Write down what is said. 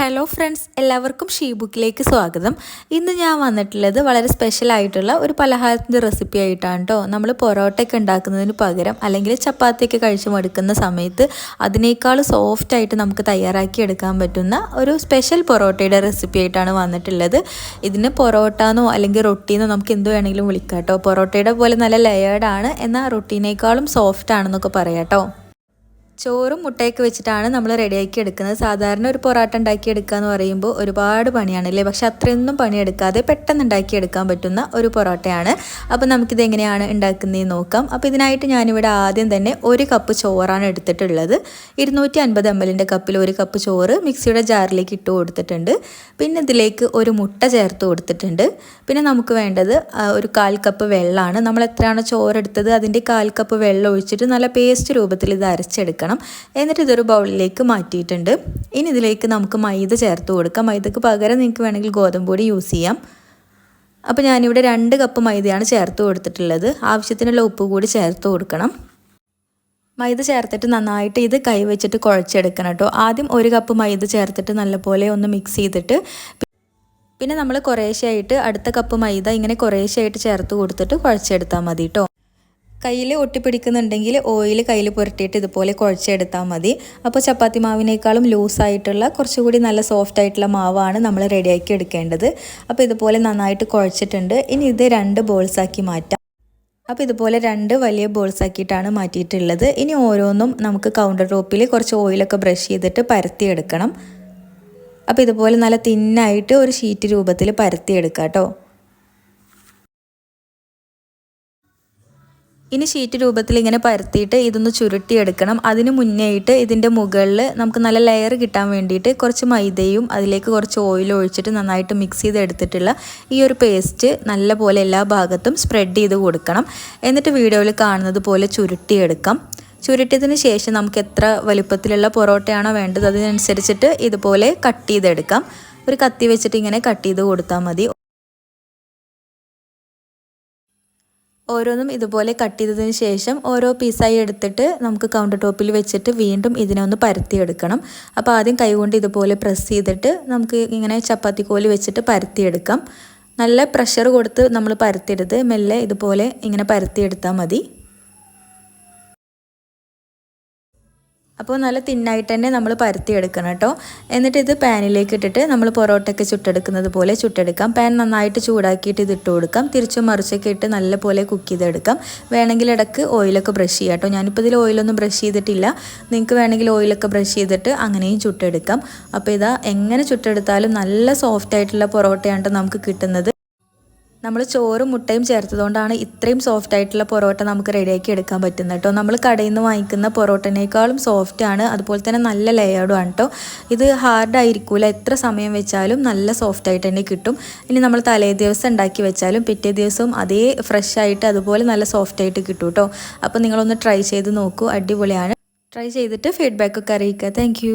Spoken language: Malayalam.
ഹലോ ഫ്രണ്ട്സ് എല്ലാവർക്കും ഷീ ബുക്കിലേക്ക് സ്വാഗതം. ഇന്ന് ഞാൻ വന്നിട്ടുള്ളത് വളരെ സ്പെഷ്യൽ ആയിട്ടുള്ള ഒരു പലഹാരത്തിന്റെ റെസിപ്പി ആയിട്ടാണ് കേട്ടോ നമ്മൾ പൊറോട്ടയൊക്കെ ഉണ്ടാക്കുന്നതിന് പകരം അല്ലെങ്കിൽ ചപ്പാത്തിയൊക്കെ കഴിച്ച് മടുക്കുന്ന സമയത്ത് അതിനേക്കാൾ സോഫ്റ്റ് ആയിട്ട് നമുക്ക് തയ്യാറാക്കി എടുക്കാൻ പറ്റുന്ന ഒരു സ്പെഷ്യൽ പൊറോട്ടയുടെ റെസിപ്പി ആയിട്ടാണ് വന്നിട്ടുള്ളത്. ഇതിന് പൊറോട്ട അല്ലെങ്കിൽ റൊട്ടീന്നോ നമുക്ക് എന്ത് വേണമെങ്കിലും വിളിക്കാം കേട്ടോ പൊറോട്ടയുടെ പോലെ നല്ല ലെയേർഡാണ് എന്നാൽ റൊട്ടീനേക്കാളും സോഫ്റ്റ് ആണെന്നൊക്കെ പറയാം കേട്ടോ ചോറും മുട്ടയൊക്കെ വെച്ചിട്ടാണ് നമ്മൾ റെഡിയാക്കി എടുക്കുന്നത്. സാധാരണ ഒരു പൊറാട്ട ഉണ്ടാക്കി എടുക്കുക എന്ന് പറയുമ്പോൾ ഒരുപാട് പണിയാണ് അല്ലേ പക്ഷെ അത്രയൊന്നും പണിയെടുക്കാതെ പെട്ടെന്ന് ഉണ്ടാക്കി എടുക്കാൻ പറ്റുന്ന ഒരു പൊറോട്ടയാണ്. അപ്പോൾ നമുക്കിത് എങ്ങനെയാണ് ഉണ്ടാക്കുന്നതെന്ന് നോക്കാം. അപ്പോൾ ഇതിനായിട്ട് ഞാനിവിടെ ആദ്യം തന്നെ ഒരു കപ്പ് ചോറാണ് എടുത്തിട്ടുള്ളത്. ഇരുന്നൂറ്റി അൻപത് എം എല്ലിന്റെ കപ്പിൽ ഒരു കപ്പ് ചോറ് മിക്സിയുടെ ജാറിലേക്ക് ഇട്ട് കൊടുത്തിട്ടുണ്ട്. പിന്നെ ഇതിലേക്ക് ഒരു മുട്ട ചേർത്ത് കൊടുത്തിട്ടുണ്ട്. പിന്നെ നമുക്ക് വേണ്ടത് ഒരു കാൽ കപ്പ് വെള്ളമാണ്. നമ്മൾ എത്രയാണോ ചോറെടുത്തത് അതിന്റെ കാൽ കപ്പ് വെള്ളം ഒഴിച്ചിട്ട് നല്ല പേസ്റ്റ് രൂപത്തിൽ ഇത് അരച്ചെടുക്കണം. കൊടുക്കണം. എന്നിട്ട് ഇതൊരു ബൗളിലേക്ക് മാറ്റിയിട്ടുണ്ട്. ഇനി ഇതിലേക്ക് നമുക്ക് മൈദ ചേർത്ത് കൊടുക്കാം. മൈദക്ക് പകരം നിങ്ങൾക്ക് വേണമെങ്കിൽ ഗോതമ്പ് പൊടി യൂസ് ചെയ്യാം. അപ്പോൾ ഞാനിവിടെ രണ്ട് കപ്പ് മൈദയാണ് ചേർത്ത് കൊടുത്തിട്ടുള്ളത്. ആവശ്യത്തിനുള്ള ഉപ്പ് കൂടി ചേർത്ത് കൊടുക്കണം. മൈദ ചേർത്തിട്ട് നന്നായിട്ട് ഇത് കൈവച്ചിട്ട് കുഴച്ചെടുക്കണം കേട്ടോ. ആദ്യം ഒരു കപ്പ് മൈദ ചേർത്തിട്ട് നല്ലപോലെ ഒന്ന് മിക്സ് ചെയ്തിട്ട് പിന്നെ നമ്മൾ കുറേശ്ശെയായിട്ട് അടുത്ത കപ്പ് മൈദ ഇങ്ങനെ കുറേശ്ശെയായിട്ട് ചേർത്ത് കൊടുത്തിട്ട് കുഴച്ചെടുത്താൽ മതി കേട്ടോ. കയ്യിൽ ഒട്ടിപ്പിടിക്കുന്നുണ്ടെങ്കിൽ ഓയിൽ കയ്യിൽ പുരട്ടിയിട്ട് ഇതുപോലെ കുഴച്ചെടുത്താൽ മതി. അപ്പോൾ ചപ്പാത്തി മാവിനേക്കാളും ലൂസായിട്ടുള്ള കുറച്ചുകൂടി നല്ല സോഫ്റ്റ് ആയിട്ടുള്ള മാവാണ് നമ്മൾ റെഡിയാക്കി എടുക്കേണ്ടത്. അപ്പോൾ ഇതുപോലെ നന്നായിട്ട് കുഴച്ചിട്ടുണ്ട്. ഇനി ഇത് രണ്ട് ബോൾസാക്കി മാറ്റാം. അപ്പോൾ ഇതുപോലെ രണ്ട് വലിയ ബോൾസ് ആക്കിയിട്ടാണ് മാറ്റിയിട്ടുള്ളത്. ഇനി ഓരോന്നും നമുക്ക് കൗണ്ടർ ടോപ്പിൽ കുറച്ച് ഓയിലൊക്കെ ബ്രഷ് ചെയ്തിട്ട് പരത്തിയെടുക്കണം. അപ്പോൾ ഇതുപോലെ നല്ല തിന്നായിട്ട് ഒരു ഷീറ്റ് രൂപത്തിൽ പരത്തിയെടുക്കാം കേട്ടോ. ഇനി ഷീറ്റ് രൂപത്തിൽ ഇങ്ങനെ പരത്തിയിട്ട് ഇതൊന്ന് ചുരുട്ടിയെടുക്കണം. അതിന് മുന്നേയിട്ട് ഇതിന്റെ മുകളിൽ നമുക്ക് നല്ല ലെയർ കിട്ടാൻ വേണ്ടിയിട്ട് കുറച്ച് മൈദയും അതിലേക്ക് കുറച്ച് ഓയിൽ ഒഴിച്ചിട്ട് നന്നായിട്ട് മിക്സ് ചെയ്ത് എടുത്തിട്ടുള്ള ഈ ഒരു പേസ്റ്റ് നല്ല പോലെ എല്ലാ ഭാഗത്തും സ്പ്രെഡ് ചെയ്ത് കൊടുക്കണം. എന്നിട്ട് വീഡിയോയിൽ കാണുന്നത് പോലെ ചുരുട്ടിയെടുക്കാം. ചുരുട്ടിയതിന് ശേഷം നമുക്ക് എത്ര വലുപ്പത്തിലുള്ള പൊറോട്ടയാണോ വേണ്ടത് അതിനനുസരിച്ചിട്ട് ഇതുപോലെ കട്ട് ചെയ്തെടുക്കാം. ഒരു കത്തി വെച്ചിട്ട് ഇങ്ങനെ കട്ട് ചെയ്ത് കൊടുത്താൽ മതി. ഓരോന്നും ഇതുപോലെ കട്ട് ചെയ്തതിന് ശേഷം ഓരോ പീസായി എടുത്തിട്ട് നമുക്ക് കൗണ്ടർ ടോപ്പിൽ വെച്ചിട്ട് വീണ്ടും ഇതിനെ ഒന്ന് പരത്തിയെടുക്കണം. അപ്പോൾ ആദ്യം കൈകൊണ്ട് ഇതുപോലെ പ്രസ് ചെയ്തിട്ട് നമുക്ക് ഇങ്ങനെ ചപ്പാത്തി കോൽ വെച്ചിട്ട് പരത്തിയെടുക്കാം. നല്ല പ്രഷർ കൊടുത്ത് നമ്മൾ പരത്തിയെടുത്ത് മെല്ലെ ഇതുപോലെ ഇങ്ങനെ പരത്തിയെടുത്താൽ മതി. അപ്പോൾ നല്ല തിന്നായിട്ട് തന്നെ നമ്മൾ പരത്തിയെടുക്കണം കേട്ടോ. എന്നിട്ട് ഇത് പാനിലേക്ക് ഇട്ടിട്ട് നമ്മൾ പൊറോട്ടയ്ക്ക് ചുട്ടെടുക്കുന്നത് പോലെ ചുട്ടെടുക്കാം. പാൻ നന്നായിട്ട് ചൂടാക്കിയിട്ട് ഇത് ഇട്ട് കൊടുക്കാം. തിരിച്ചും മറിച്ചൊക്കെ ഇട്ട് നല്ല പോലെ കുക്ക് ചെയ്തെടുക്കാം. വേണമെങ്കിൽ ഇടയ്ക്ക് ഓയിലൊക്കെ ബ്രഷ് ചെയ്യാം കേട്ടോ. ഞാനിപ്പോൾ ഇതിൽ ഓയിലൊന്നും ബ്രഷ് ചെയ്തിട്ടില്ല. നിങ്ങൾക്ക് വേണമെങ്കിൽ ഓയിലൊക്കെ ബ്രഷ് ചെയ്തിട്ട് അങ്ങനെയും ചുട്ടെടുക്കാം. അപ്പോൾ ഇതാ എങ്ങനെ ചുട്ടെടുത്താലും നല്ല സോഫ്റ്റ് ആയിട്ടുള്ള പൊറോട്ടയാണ് നമുക്ക് കിട്ടുന്നത്. നമ്മൾ ചോറും മുട്ടയും ചേർത്തതുകൊണ്ടാണ് ഇത്രയും സോഫ്റ്റ് ആയിട്ടുള്ള പൊറോട്ട നമുക്ക് റെഡിയാക്കി എടുക്കാൻ പറ്റുന്നത് കേട്ടോ. നമ്മൾ കടയിൽ നിന്ന് വാങ്ങിക്കുന്ന പൊറോട്ടനേക്കാളും സോഫ്റ്റ് ആണ്. അതുപോലെ തന്നെ നല്ല ലേഔഡും ആണ് കേട്ടോ. ഇത് ഹാർഡ് ആയിരിക്കില്ല എത്ര സമയം വെച്ചാലും നല്ല സോഫ്റ്റ് ആയിട്ട് തന്നെ കിട്ടും. ഇനി നമ്മൾ തലേ ദിവസം ഉണ്ടാക്കി വെച്ചാലും പിറ്റേ ദിവസവും അതേ ഫ്രഷ് ആയിട്ട് അതുപോലെ നല്ല സോഫ്റ്റ് ആയിട്ട് കിട്ടും കേട്ടോ. അപ്പോൾ നിങ്ങളൊന്ന് ട്രൈ ചെയ്ത് നോക്കൂ. അടിപൊളിയാണ്. ട്രൈ ചെയ്തിട്ട് ഫീഡ്ബാക്ക് ഒക്കെ അറിയിക്കുക. താങ്ക്